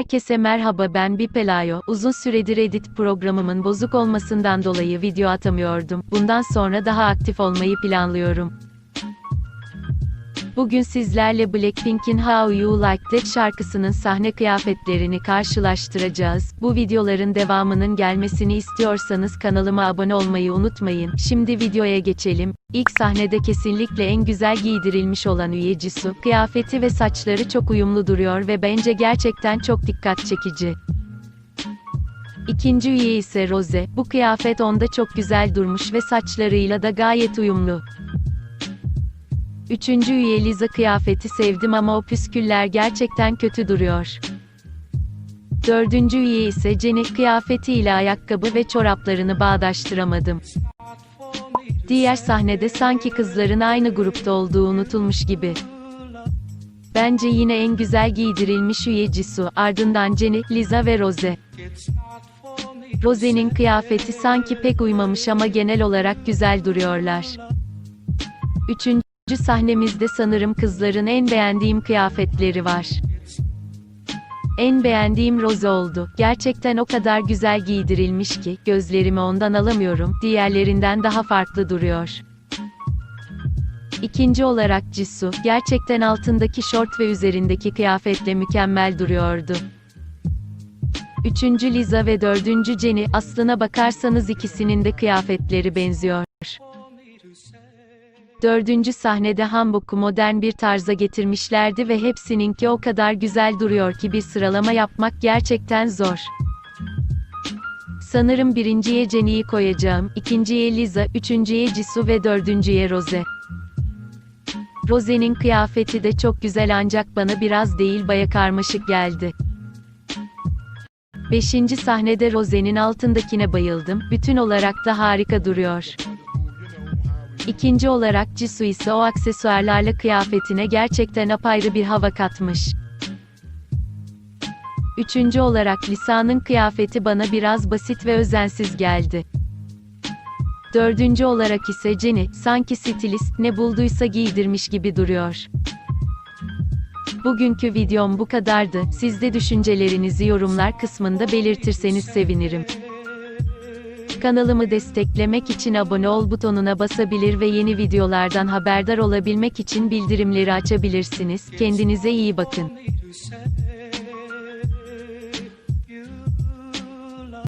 Herkese merhaba ben Bipelayo. Uzun süredir edit programımın bozuk olmasından dolayı video atamıyordum. Bundan sonra daha aktif olmayı planlıyorum. Bugün sizlerle Blackpink'in How You Like That şarkısının sahne kıyafetlerini karşılaştıracağız. Bu videoların devamının gelmesini istiyorsanız kanalıma abone olmayı unutmayın. Şimdi videoya geçelim. İlk sahnede kesinlikle en güzel giydirilmiş olan üye Jisoo. Kıyafeti ve saçları çok uyumlu duruyor ve bence gerçekten çok dikkat çekici. İkinci üye ise Rose. Bu kıyafet onda çok güzel durmuş ve saçlarıyla da gayet uyumlu. Üçüncü üye Liza kıyafeti sevdim ama o püsküller gerçekten kötü duruyor. Dördüncü üye ise Jenny kıyafetiyle ayakkabı ve çoraplarını bağdaştıramadım. Diğer sahnede sanki kızların aynı grupta olduğu unutulmuş gibi. Bence yine en güzel giydirilmiş üye Jisoo, ardından Jenny, Liza ve Rose. Rose'nin kıyafeti sanki pek uymamış ama genel olarak güzel duruyorlar. Üçüncü sahnemizde sanırım kızların en beğendiğim kıyafetleri var. En beğendiğim Rose oldu. Gerçekten o kadar güzel giydirilmiş ki, gözlerimi ondan alamıyorum, diğerlerinden daha farklı duruyor. İkinci olarak Jisoo, gerçekten altındaki şort ve üzerindeki kıyafetle mükemmel duruyordu. Üçüncü Liza ve dördüncü Jenny, aslına bakarsanız ikisinin de kıyafetleri benziyor. Dördüncü sahnede Hanbok'u modern bir tarza getirmişlerdi ve hepsininki o kadar güzel duruyor ki bir sıralama yapmak gerçekten zor. Sanırım birinciye Jenny'yi koyacağım, ikinciye Liza, üçüncüye Jisoo ve dördüncüye Rose. Rose'nin kıyafeti de çok güzel ancak bana biraz değil baya karmaşık geldi. Beşinci sahnede Rose'nin altındakine bayıldım, bütün olarak da harika duruyor. İkinci olarak Jisoo ise o aksesuarlarla kıyafetine gerçekten apayrı bir hava katmış. Üçüncü olarak Lisa'nın kıyafeti bana biraz basit ve özensiz geldi. Dördüncü olarak ise Jenny, sanki stilist ne bulduysa giydirmiş gibi duruyor. Bugünkü videom bu kadardı. Siz de düşüncelerinizi yorumlar kısmında belirtirseniz sevinirim. Kanalımı desteklemek için abone ol butonuna basabilir ve yeni videolardan haberdar olabilmek için bildirimleri açabilirsiniz. Kendinize iyi bakın.